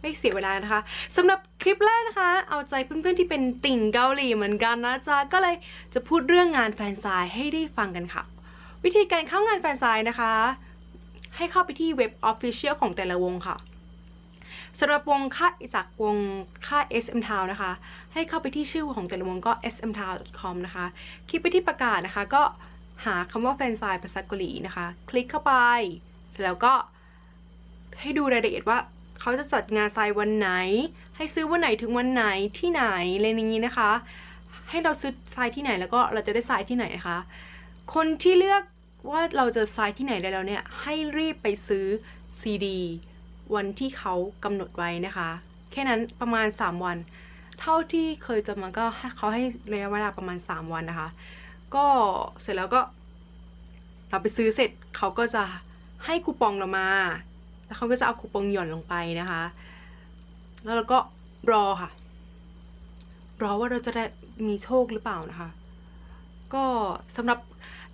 ไม่เสียเวลานะคะสำหรับคลิปแรกนะคะ เอาใจเพื่อนๆที่เป็นติ่งเกาหลีเหมือนกันนะจ๊ะก็เลยจะพูดเรื่องงานแฟนไซน์ให้ได้ฟังกันค่ะ วิธีการเข้างานแฟนไซน์นะคะ ให้เข้าไปที่เว็บ Official ของแต่ละวงค่ะ สำหรับวงค่าจากวงค่า SM Town นะคะ ให้เข้าไปที่ชื่อของแต่ละวงก็ smtown.com นะคะ คลิกไปที่ประกาศนะคะ ก็หาคำว่าแฟนไซน์ภาษาเกาหลีนะคะ คลิกเข้าไป เสร็จแล้วก็ให้ดูรายละเอียดว่าเขาจะจัดงานทรายวันไหน ให้ซื้อวันไหนถึงวันไหนที่ไหนอะไรอย่างนี้นะคะ ให้เราซื้อทรายที่ไหนแล้วก็เราจะได้ทรายที่ไหนนะคะ คนที่เลือกว่าเราจะทรายที่ไหนได้แล้วเนี่ย ให้รีบไปซื้อซีดี วันที่เขากำหนดไว้นะคะ แค่นั้นประมาณ 3 วัน เท่าที่เคยจะมาก็เขาให้ระยะเวลาประมาณ 3 วันนะคะ ก็เสร็จแล้วก็ เราไปซื้อเสร็จเขาก็จะให้คูปองเรามา แล้วเขาก็จะเอาคูปองหย่อนลงไปนะคะ แล้วเราก็รอค่ะ รอว่าเราจะได้มีโชคหรือเปล่านะคะ ก็สำหรับ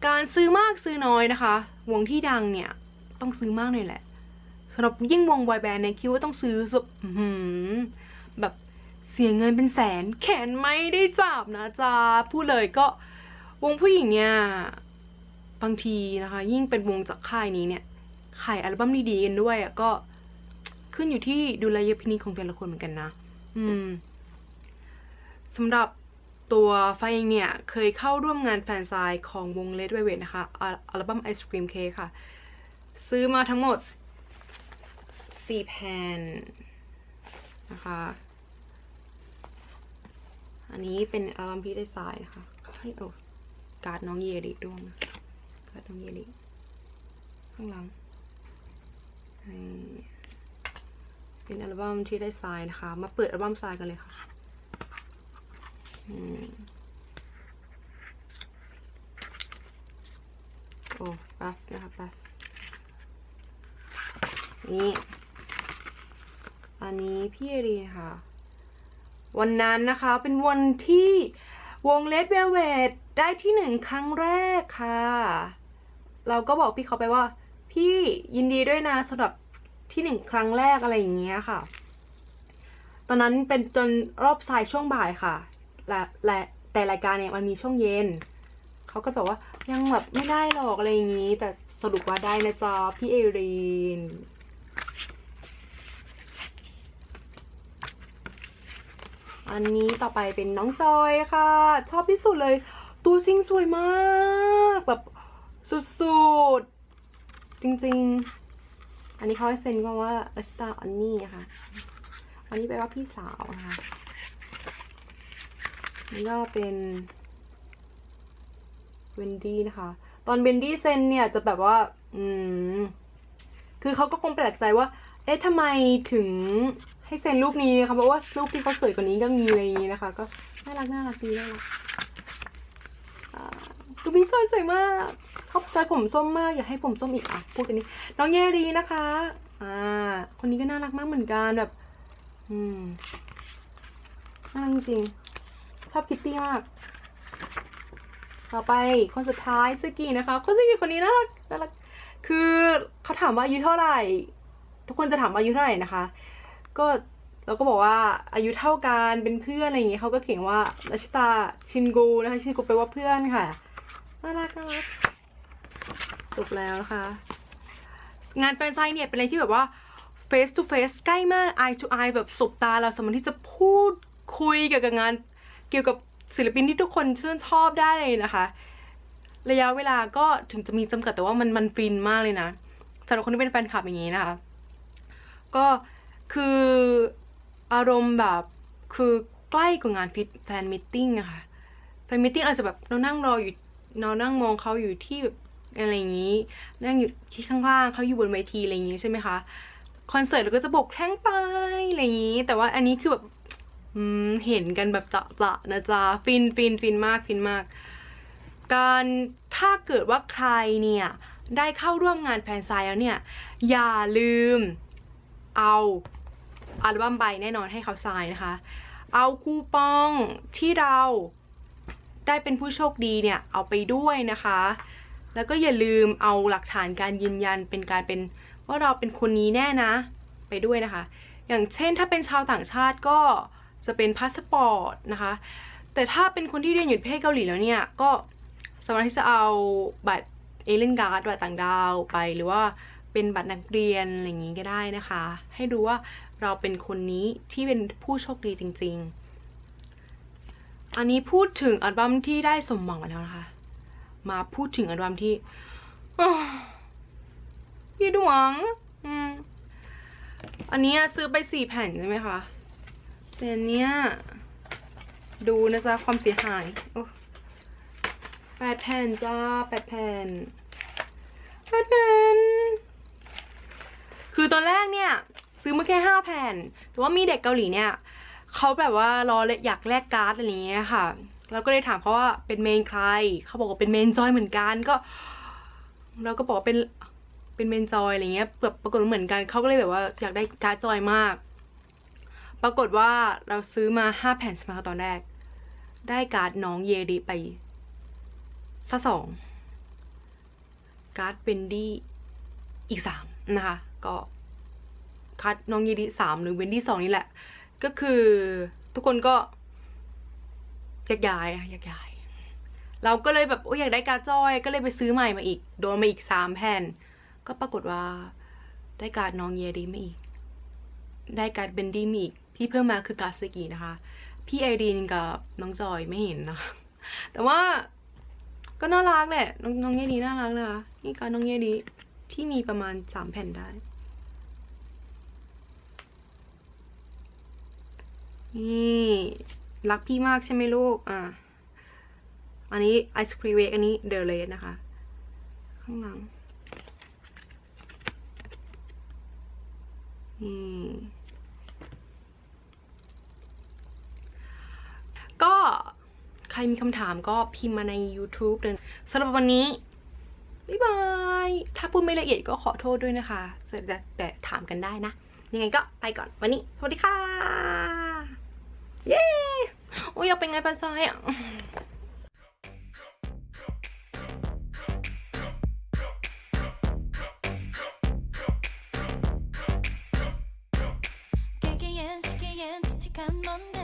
การซื้อมากซื้อน้อยนะคะ วงที่ดังเนี่ย ต้องซื้อมากหน่อยแหละ สำหรับยิ่งวงบอยแบนด์เนี่ยคิดว่าต้องซื้อสุดแบบเสียเงินเป็นแสน แขนไม่ได้จับนะจ๊ะพูดเลยก็วงผู้หญิงเนี่ยบางทีนะคะ ยิ่งเป็นวงจากค่ายนี้เนี่ยขายอัลบั้มดีๆกันด้วยอะก็ขึ้นอยู่ที่ดุลยพินิจของแต่ละคนเหมือนกันนะ อืมสำหรับตัวไฟเองเนี่ยเคยเข้าร่วมงานแฟนไซน์ของวง Red Velvet นะคะอัลบั้ม Ice Cream Cake ค่ะ ซื้อมาทั้งหมด 4แผ่นนะคะ อันนี้เป็นอัลบั้มที่ได้ทรายนะคะ ให้โอ้การ์ดน้องเยริด้วยนะการ์ดน้องเยริข้างหลังเป็นอัลบั้มที่ได้ทรายนะคะ มาเปิดอัลบั้มทรายกันเลยค่ะอโอ้แป๊บนะคะแป๊บนี่ อันนี้พี่เอรีค่ะ วันนั้นนะคะเป็นวันที่วงเลดเวลเวดได้ที่หนึ่งครั้งแรกค่ะ เราก็บอกพี่เขาไปว่า พี่ยินดีด้วยนะสำหรับที่หนึ่งครั้งแรกอะไรอย่างเงี้ยค่ะ ตอนนั้นเป็นจนรอบสายช่วงบ่ายค่ะและและแต่รายการเนี่ยมันมีช่วงเย็น เขาก็บอกว่ายังแบบไม่ได้หรอกอะไรอย่างงี้ แต่สรุปว่าได้นะจ๊ะพี่เอรีน อันนี้ต่อไปเป็นน้องจอยค่ะ ชอบที่สุดเลย ตัวจริงสวยมากแบบสุดๆ จริงๆ อันนี้เขาให้เซ็นว่าว่ารัชตาอันนี่นะคะอันนี้แปลว่าพี่สาวนะคะนี่ก็เป็นเวนดี้นะคะ ตอนเวนดี้เซ็นเนี่ยจะแบบว่า อืม คือเขาก็คงแปลกใจว่า เอ๊ะทำไมถึง ให้เซ็นรูปนี้นะคะเพราะว่ารูปที่เขาสวยกว่านี้ก็มีอะไรอย่างนี้นะคะ ก็น่ารักน่ารักดีน่ารักอ่ารูปนี้สวยสวยมากชอบใจผมส้มมากอยากให้ผมส้มอีกอะพูดกันนี้ น้องเยรีนะคะอ่าคนนี้ก็น่ารักมากเหมือนกันแบบ อืมน่ารักจริงชอบคิตตี้มากต่อไปคนสุดท้ายซึกินะคะคนซึกิคนนี้น่ารักน่ารักคือเขาถามว่าอายุเท่าไหร่ ทุกคนจะถามว่าอายุเท่าไหร่นะคะ ก็เราก็บอกว่าอายุเท่ากันเป็นเพื่อนอะไรอย่างเงี้ยเขาก็เขียนว่ารัชตาชินกูนะคะชินกูแปลว่าเพื่อนค่ะน่ารักน่ารักจบแล้วนะคะ งานแฟนไซน์เนี่ยเป็นอะไรที่แบบว่า face to face ใกล้มาก eye to eye แบบสบตาเราสามารถที่จะพูดคุยเกี่ยวกับงาน เกี่ยวกับศิลปินที่ทุกคนชื่นชอบได้เลยนะคะ ระยะเวลาก็ถึงจะมีจำกัดแต่ว่ามันมันฟินมากเลยนะสำหรับคนที่เป็นแฟนคลับอย่างนี้นะคะ ก็ คืออารมณ์แบบคือใกล้กว่างานฟิตแฟนมิทติ้งอะค่ะแฟนมิทติ้งอาจจะแบบเรานั่งรออยู่เรานั่งมองเขาอยู่ที่แบบอะไรอย่างนี้ นั่งอยู่ที่ข้างล่างเขาอยู่บนเวทีอะไรอย่างนี้ใช่ไหมคะคอนเสิร์ตเราก็จะบกแท่งไปอะไรอย่างนี้ แต่ว่าอันนี้คือแบบเห็นกันแบบจะๆนะจ๊ะฟินฟินฟินมากฟินมาก การถ้าเกิดว่าใครเนี่ย ได้เข้าร่วมงานแฟนไซน์แล้วเนี่ย อย่าลืมเอา อัลบั้มใบแน่นอนให้เขาไซน์นะคะ เอาคูปองที่เราได้เป็นผู้โชคดีเนี่ยเอาไปด้วยนะคะ แล้วก็อย่าลืมเอาหลักฐานการยืนยันเป็นการเป็นว่าเราเป็นคนนี้แน่นะ ไปด้วยนะคะ อย่างเช่นถ้าเป็นชาวต่างชาติก็จะเป็นพาสปอร์ตนะคะ แต่ถ้าเป็นคนที่เรียนอยู่ประเทศเกาหลีแล้วเนี่ยก็สามารถที่จะเอาบัตรเอเลนการ์ดบัตรต่างดาวไปหรือว่า เป็นบัตรนักเรียนอะไรอย่างนี้ก็ได้นะคะ ให้ดูว่าเราเป็นคนนี้ที่เป็นผู้โชคดีจริง ๆ อันนี้พูดถึงอัลบั้มที่ได้สมหวังมาแล้วนะคะ มาพูดถึงอัลบั้มที่พี่ดวงอันนี้ซื้อไปสี่แผ่นใช่ไหมคะ แต่เนี้ยดูนะจ๊ะความเสียหายแปดแผ่นจ้าแปดแผ่นแปดแผ่ ตอนแรกเนี่ย ซื้อมาแค่ห้าแผ่น แต่ว่ามีเด็กเกาหลีเนี่ยเขาแบบว่ารอเลยอยากแลกการ์ดอะไรเงี้ยค่ะ เราก็เลยถามเขาว่าเป็นเมนใคร เขาบอกว่าเป็นเมนจอยเหมือนกันก็ เราก็บอกว่าเป็นเป็นเมนจอยอะไรเงี้ยแบบปรากฏเหมือนกันเขาก็เลยแบบว่าอยากได้การ์ดจอยมาก ปรากฏว่าเราซื้อมาห้าแผ่นใช่ไหมคะตอนแรก ได้การ์ดน้องเยดีไปซะสองการ์ดเบนดี้อีกสามนะคะ ก็ การ์ดน้องเยดีสามหรือเบนดี้สองนี่แหละ ก็คือทุกคนก็แยกย้ายอะแยกย้าย เราก็เลยแบบโอ้ยอยากได้การ์ดจอย ก็เลยไปซื้อใหม่มาอีก โดนมาอีกสามแผ่น ก็ปรากฏว่าได้การ์ดน้องเยดีมาอีก ได้การ์ดเบนดี้มาอีก ที่เพิ่มมาคือการ์ดสกีนะคะ พี่ไอรีนกับน้องจอยไม่เห็นนะคะ แต่ว่าก็น่ารักแหละ น้องน้องเยดีน่ารักนะคะ นี่การดน้องเยดีที่มีประมาณสามแผ่นได้ นี่รักพี่มากใช่ไหมลูก อะอันนี้ไอศครีมเวกอันนี้เดลเลสนะคะ ข้างหลัง นี่ก็ใครมีคำถามก็พิมพ์มาใน YouTube เลยสำหรับวันนี้ บ๊ายบาย ถ้าพูดไม่ละเอียดก็ขอโทษด้วยนะคะ แต่แต่ถามกันได้นะ ยังไงก็ไปก่อนวันนี้ สวัสดีค่ะ 예! 우여 뺑을 봐서요. 깨기엔 시기엔 칙칙한 먼